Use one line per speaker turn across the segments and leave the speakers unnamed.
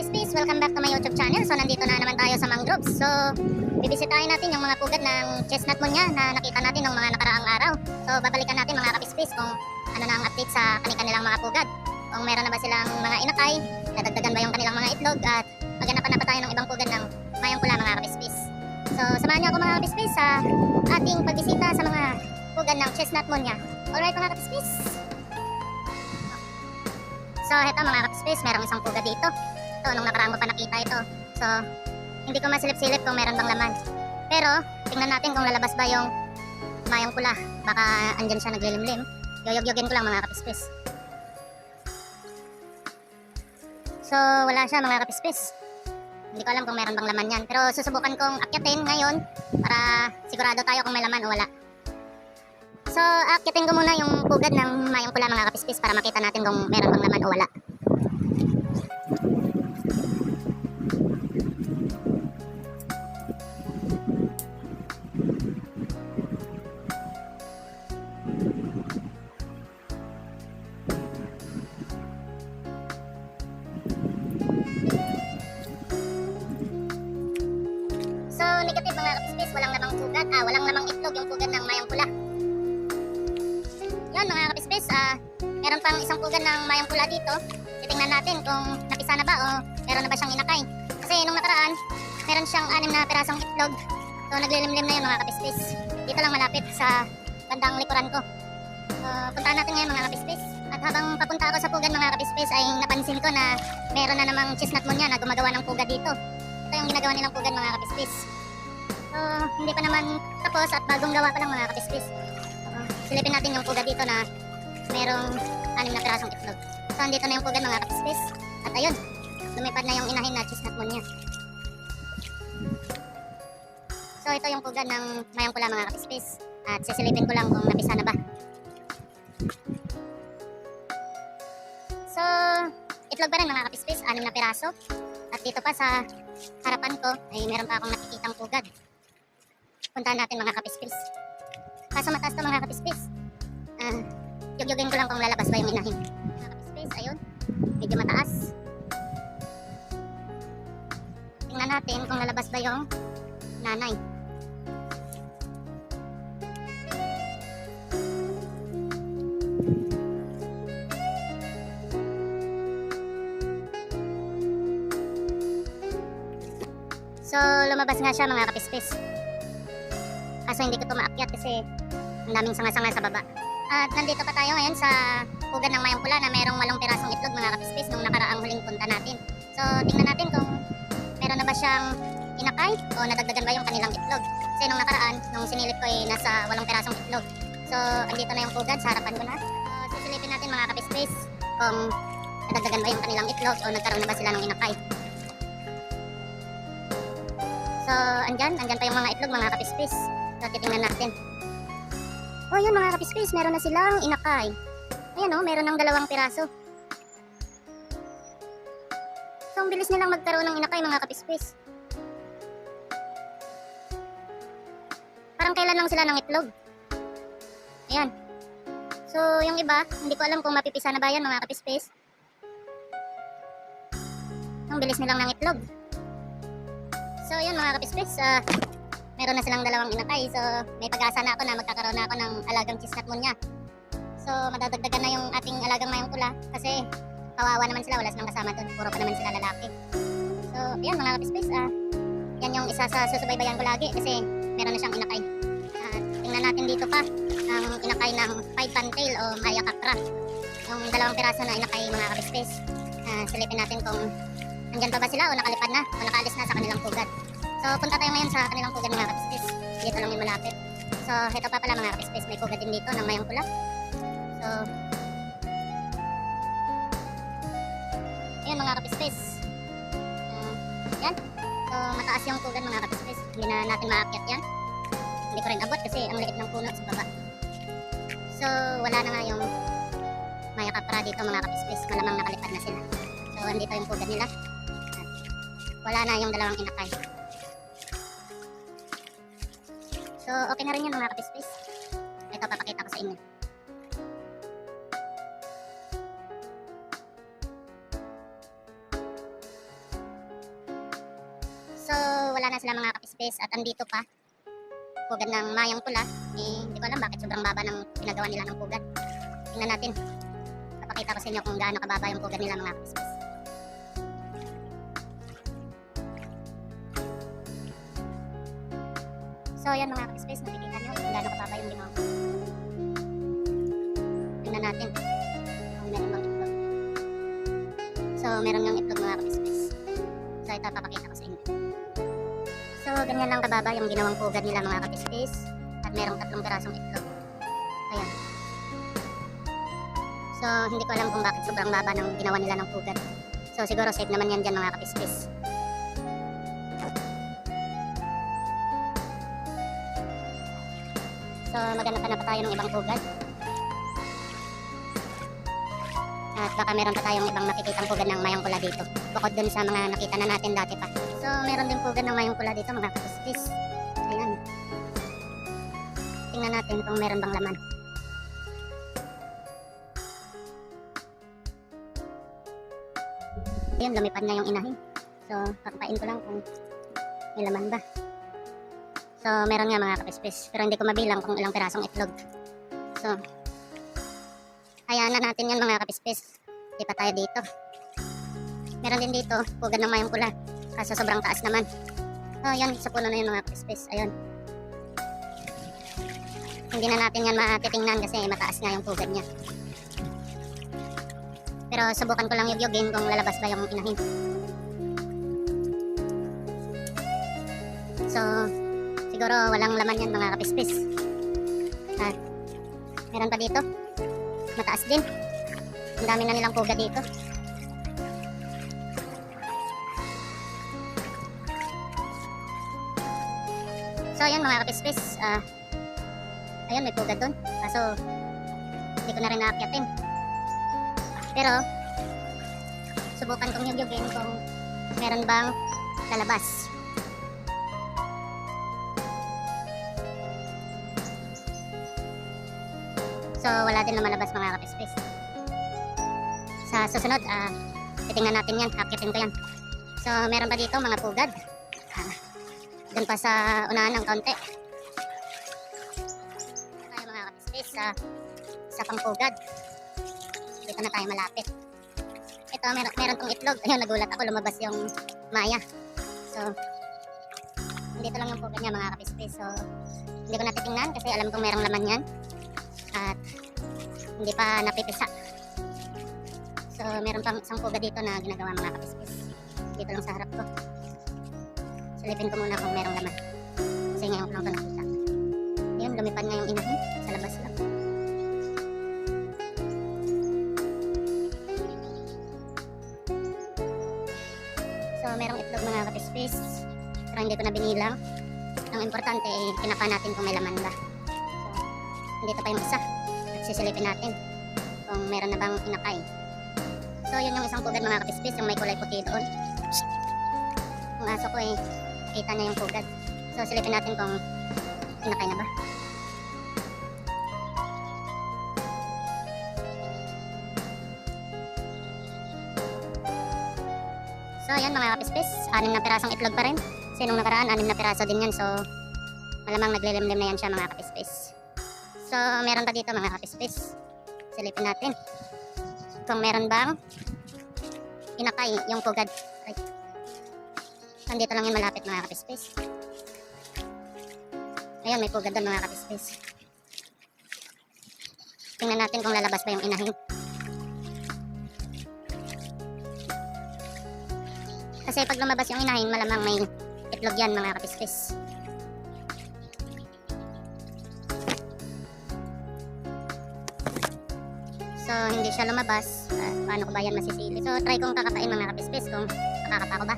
kapispis, welcome back to my YouTube channel. So nandito na naman tayo sa mangroves. So bibisitahin natin yung mga pugad ng chestnut moon niya na nakita natin ng mga nakaraang araw. So babalikan natin mga kapispis kung ano na ang update sa kanilang mga pugad. Kung meron na ba silang mga inakay, nadagdagan ba yung kanilang mga itlog at maganapan na pa tayo ng ibang pugad ng mayang pula mga kapispis. So samahan niyo ako mga kapispis sa ating pagbisita sa mga pugad ng chestnut moon niya. Alright mga kapispis. So, heto mga kapispis, merong isang pugad dito. Ito, nung nakaraan ko pa nakita ito. So, hindi ko masilip-silip kung meron bang laman. Pero, tingnan natin kung lalabas ba yung mayang pula. Baka andyan siya naglilimlim. Yoyog-yogin ko lang mga kapispis. So, wala siya mga kapispis. Hindi ko alam kung meron bang laman yan. Pero susubukan kong akyatin ngayon para sigurado tayo kung may laman o wala. So, akyatin ko muna yung pugad ng mayang pula mga kapispis para makita natin kung meron bang laman o wala. Itlog yung pugad ng mayang pula. Yan mga kapispis, ah, meron pang isang pugad ng mayang pula dito. Titingnan natin kung napisa na ba o meron na ba siyang inakay. Kasi nung nakaraan, meron siyang anim na pirasong itlog. So naglilimlim na yun mga kapispis. Dito lang malapit sa bandang likuran ko. So puntahan natin ngayon mga kapispis. At habang papunta ako sa pugad mga kapispis ay napansin ko na meron na namang chestnut moon niya na gumagawa ng pugad dito. Ito yung ginagawa nilang pugad mga kapispis. So hindi pa naman tapos at bagong gawa pa lang mga kapispis. Uh, silipin natin yung pugad dito na merong anim na pirasong itlog. So, andito na yung pugad mga kapispis. At ayun, lumipad na yung inahin na chestnut moon niya. So, ito yung pugad ng mayang pula mga kapispis. At sisilipin ko lang kung napisa na ba. So, itlog pa rin mga kapispis, anim na piraso. At dito pa sa harapan ko ay meron pa akong nakikitang pugad. Puntahan natin mga kapispis. Kaso mataas to mga kapispis. Ah, Yugyugin ko lang kung lalabas ba yung inahin. Mga kapispis, ayun. Medyo mataas. Tingnan natin kung lalabas ba yung nanay. So, lumabas nga siya mga kapispis. Kaso hindi ko ito maakyat kasi ang daming sanga-sanga sa baba. At nandito pa tayo ngayon sa pugad ng mayang pula na merong walong pirasong itlog mga kapispis nung nakaraang huling punta natin. So, tingnan natin kung meron na ba siyang inakay o nadagdagan ba yung kanilang itlog. Kasi nung nakaraan, nung sinilip ko ay nasa walong pirasong itlog. So, andito na yung pugad sa harapan ko na. So, sisilipin natin mga kapispis kung nadagdagan ba yung kanilang itlog o nagkaroon na ba sila ng inakay. So, andyan, andyan pa yung mga itlog mga kapispis. Titingnan natin. Oh, yun mga kapispis, meron na silang inakay. Ayan oh, meron ng dalawang piraso. So, ang bilis nilang magkaroon ng inakay mga kapispis. Parang kailan lang sila ng itlog. Ayan. So, yung iba, hindi ko alam kung mapipisa na ba yan mga kapispis. Ang bilis nilang ng itlog. So, yun mga kapispis, ah, meron na silang dalawang inakay. So, may pag-asa na ako na magkakaroon na ako ng alagang chestnut moon niya. So, madadagdagan na yung ating alagang mayang pula kasi kawawa naman sila, wala silang kasama doon. Puro pa naman sila lalaki. So, yan mga kapispis, ah, yan yung isa sa susubaybayan ko lagi kasi meron na siyang inakay. At tingnan natin dito pa ang inakay ng five pantail o maya capra. Yung dalawang piraso na inakay mga kapispis. Ah, silipin natin kung andyan pa ba sila o nakalipad na o nakaalis na sa kanilang pugad. So, punta tayo ngayon sa kanilang pugad mga kapispis. Dito lang yung malapit. So, ito pa pala mga kapispis. May pugad din dito ng mayang pula. So, ayan mga kapispis. Uh, yan. So, mataas yung pugad mga kapispis. Hindi na natin maakyat yan. Hindi ko rin abot kasi ang liit ng puno sa baba. So, wala na nga yung maya kapra dito mga kapispis. Malamang nakalipad na sila. So, andito yung pugad nila. At wala na yung dalawang inakay. So, okay na rin yan mga kapispis. Ito, papakita ko sa inyo. So, wala na sila mga kapispis at andito pa. Pugad ng mayang pula. Eh, hindi ko alam bakit sobrang baba ng ginagawa nila ng pugad. Tingnan natin. Papakita ko sa inyo kung gaano kababa yung pugad nila mga kapispis. So, yan mga kapispes. Nakikita nyo kung gaano kababa yung ginawa. Tingnan natin kung meron bang itlog. So, meron ng itlog mga kapispes. So, ito papakita ko sa inyo. So, ganyan lang kababa yung ginawang pugad nila mga kapispes. At merong tatlong pirasong itlog. Ayan. So, hindi ko alam kung bakit sobrang baba ng ginawa nila ng pugad. So, siguro safe naman yan dyan mga kapispes. So, maghanap pa tayo ng ibang pugad. At baka meron pa tayong ibang makikitang pugad ng mayang pula dito. Bukod dun sa mga nakita na natin dati pa. So, meron din pugad ng mayang pula dito, mga kapispis. Ayan. Tingnan natin kung meron bang laman. Ayun, lumipad na yung inahin. So, papain ko lang kung may laman ba. So, meron nga mga kapispis. Pero hindi ko mabilang kung ilang pirasong itlog. So, hayaan na natin yan mga kapispis. Di pa tayo dito. Meron din dito, pugad ng mayang pula. Kaso sobrang taas naman. Oh, yan, sa puno na yun mga kapispis. Ayun. Hindi na natin yan matitingnan kasi mataas nga yung pugad niya. Pero subukan ko lang yugyugin kung lalabas ba yung inahin. So, siguro walang laman yan mga kapispis. At meron pa dito. Mataas din. Ang dami na nilang pugad dito. So ayan mga kapispis. ah ayun may pugad doon. Kaso hindi ko na rin naakyatin. Pero subukan kong yugyugin kung meron bang lalabas. So, wala din lumalabas mga kapispis. Sa susunod, ah, titingnan natin yan. Akitin ko yan. So, meron pa dito mga pugad. Ah, doon pa sa unahan ng kaunti. Tayo mga kapispis sa sa pangpugad. Dito na tayo malapit. Ito, meron, meron tong itlog. Ayun, nagulat ako. Lumabas yung maya. So, dito lang yung pugad niya mga kapispis. So, hindi ko natitingnan kasi alam kong merong laman yan at hindi pa napipisa. So, meron pang isang pugad dito na ginagawa mga kapispis. Dito lang sa harap ko. Silipin ko muna kung merong laman. Kasi ngayon ko lang ito nakita. Yun, lumipad nga yung inahin sa labas lang. So, merong itlog mga kapispis. Pero hindi ko na binilang. Ang importante, eh, kinapa natin kung may laman ba. Dito pa yung isa. Sisilipin natin kung meron na bang inakay. So, yun yung isang pugad mga kapispis, yung may kulay puti doon. Yung aso ko eh, kita niya yung pugad. So, silipin natin kung inakay na ba. So, ayan mga kapispis, anim na pirasong itlog pa rin. Kasi nung nakaraan, anim na piraso din yan. So, malamang naglilimlim na yan siya mga kapispis. So, meron pa dito mga kapispis. Silipin natin. Kung meron bang inakay yung pugad. Ay. Nandito lang yung malapit mga kapispis. Ayun, may pugad doon mga kapispis. Tingnan natin kung lalabas ba yung inahin. Kasi pag lumabas yung inahin, malamang may itlog yan mga kapispis. Hindi siya lumabas. Ah, paano ko ba yan masisili? So, try kong kakapain mga kapispis kung makakapa ko ba.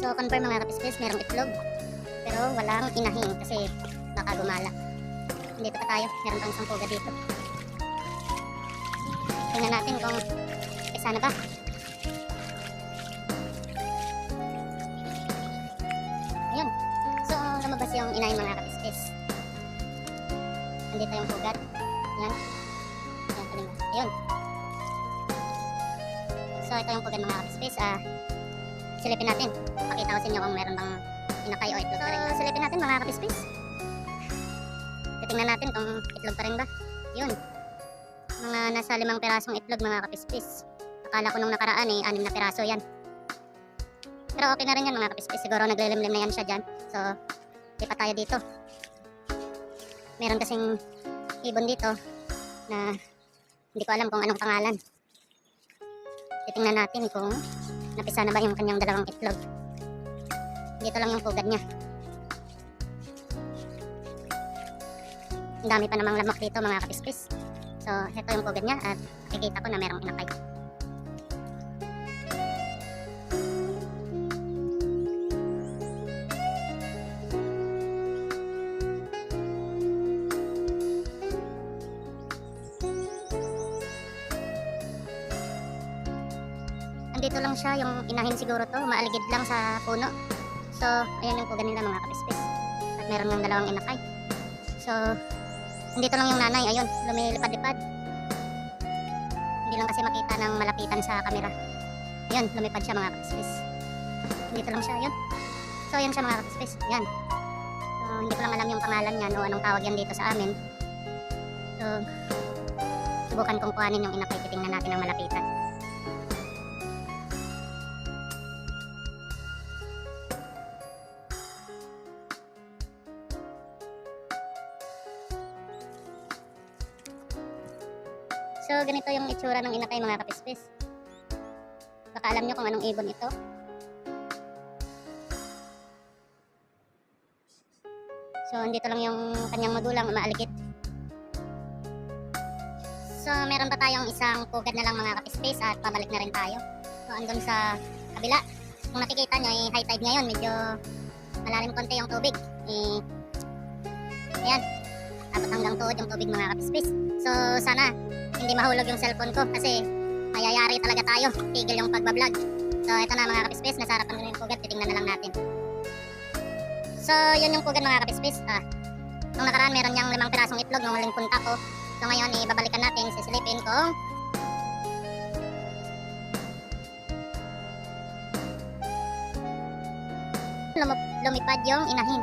So, confirm mga kapispis, merong itlog. Pero walang inahin kasi baka gumala. Dito pa tayo, meron pang isang puga dito. Tingnan natin kung isa na ba. Ayun. So, lumabas yung inahin mga kapispis. Nandito yung pugat. Yan. Yan, kalinga. Ayun. So, So ito yung pugad mga kapispis. Ah, silipin natin. Pakita ko sa inyo kung meron bang inakay o itlog pa rin. So silipin natin mga kapispis. Titingnan natin kung itlog pa rin ba. Yun. Mga nasa limang pirasong itlog mga kapispis. Akala ko nung nakaraan eh, anim na piraso yan. Pero okay na rin yan mga kapispis. Siguro naglilimlim na yan siya dyan. So, lipat tayo dito. Meron kasing ibon dito na hindi ko alam kung anong pangalan. Titingnan natin kung napisa na ba yung kanyang dalawang itlog. Dito lang yung pugad niya. Dami pa namang lamok dito mga kapispis. So, ito yung pugad niya at nakikita ko na merong inakay. Andito lang siya, yung inahin siguro to, maaligid lang sa puno. So, ayan yung pugad nila mga kapispis. At meron ng dalawang inakay. So, andito lang yung nanay, ayun, lumilipad-lipad. Hindi lang kasi makita ng malapitan sa kamera. Ayun, lumipad siya mga kapispis. Dito lang siya, ayun. So, ayun siya mga kapispis, yan. So, hindi ko lang alam yung pangalan niyan o anong tawag yan dito sa amin. So, subukan kong kuhanin yung inakay, titingnan natin ang malapitan. Ganito yung itsura ng inakay mga kapispis. Baka alam nyo kung anong ibon ito. So, andito lang yung kanyang magulang umaaligid. So, meron pa tayong isang pugad na lang mga kapispis at pabalik na rin tayo. So, andun sa kabila. Kung nakikita nyo, eh, high tide ngayon. Medyo malalim konti yung tubig. Eh, ayan. Abot hanggang tuhod yung tubig mga kapispis. So, sana hindi mahulog yung cellphone ko kasi mayayari talaga tayo. Tigil yung pagbablog. So, ito na mga kapispis. Nasa harapan ko na yung pugad. Titingnan na lang natin. So, yun yung pugad mga kapispis. Ah, nung nakaraan, meron niyang limang pirasong itlog nung huling punta ko. So, ngayon, ibabalikan natin. Sisilipin kung lumip- lumipad yung inahin.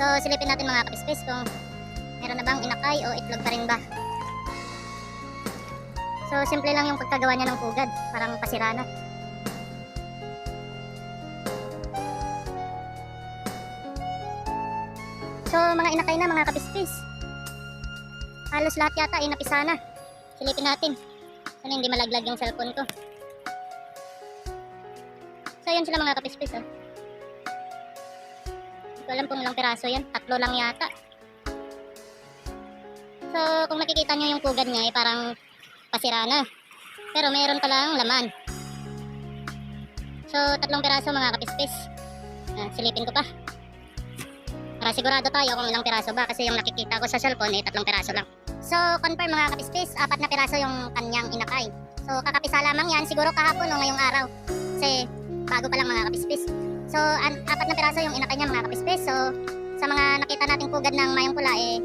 So, silipin natin mga kapispis kung meron na bang inakay o itlog pa rin ba. So, simple lang yung pagkagawa niya ng pugad. Parang pasira na. So, mga inakay na, mga kapispis. Halos lahat yata ay napisa na. Silipin natin. Sana hindi malaglag yung cellphone ko. So, yun sila mga kapispis. Oh. Hindi ko alam kung ilang piraso yan. Tatlo lang yata. So, kung nakikita nyo yung pugad niya, eh, parang pasira na. Pero meron palang laman. So, tatlong piraso mga kapispis. Ah, silipin ko pa. Para sigurado tayo kung ilang piraso ba kasi yung nakikita ko sa cellphone eh tatlong piraso lang. So, confirm mga kapispis, apat na piraso yung kanyang inakay. So, kakapisa lamang yan siguro kahapon o ngayong araw. Kasi bago pa lang mga kapispis. So, an- apat na piraso yung inakay niya mga kapispis. So, sa mga nakita nating pugad ng mayong pula eh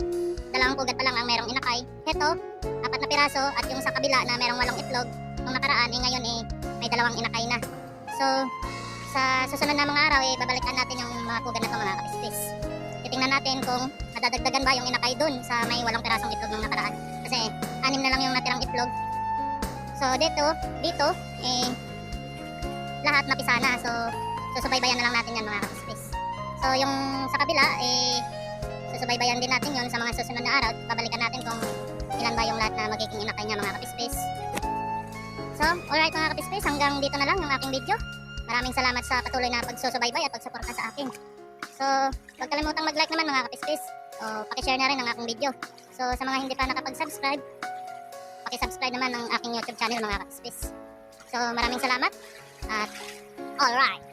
dalawang pugad pa lang ang merong inakay. Heto, apat na piraso at yung sa kabila na merong walong itlog nung nakaraan eh ngayon eh may dalawang inakay na. So, sa susunod na mga araw eh babalikan natin yung mga pugad na to mga kapispis. Titingnan natin kung nadadagdagan ba yung inakay dun sa may walong pirasong itlog nung nakaraan. Kasi anim na lang yung natirang itlog. So, dito, dito, eh, lahat napisa na. So, susubaybayan na lang natin yan mga kapispis. So, yung sa kabila, eh, susubaybayan din natin yon sa mga susunod na araw. Babalikan natin kung ilan ba yung lahat na magiging inakay niya mga kapispis. So, alright mga kapispis, hanggang dito na lang yung aking video. Maraming salamat sa patuloy na pagsusubaybay at pagsuporta sa akin. So, huwag kalimutang mag-like naman mga kapispis. O, pakishare na rin ang aking video. So, sa mga hindi pa nakapag-subscribe, pakisubscribe naman ng aking YouTube channel mga kapispis. So, maraming salamat at alright!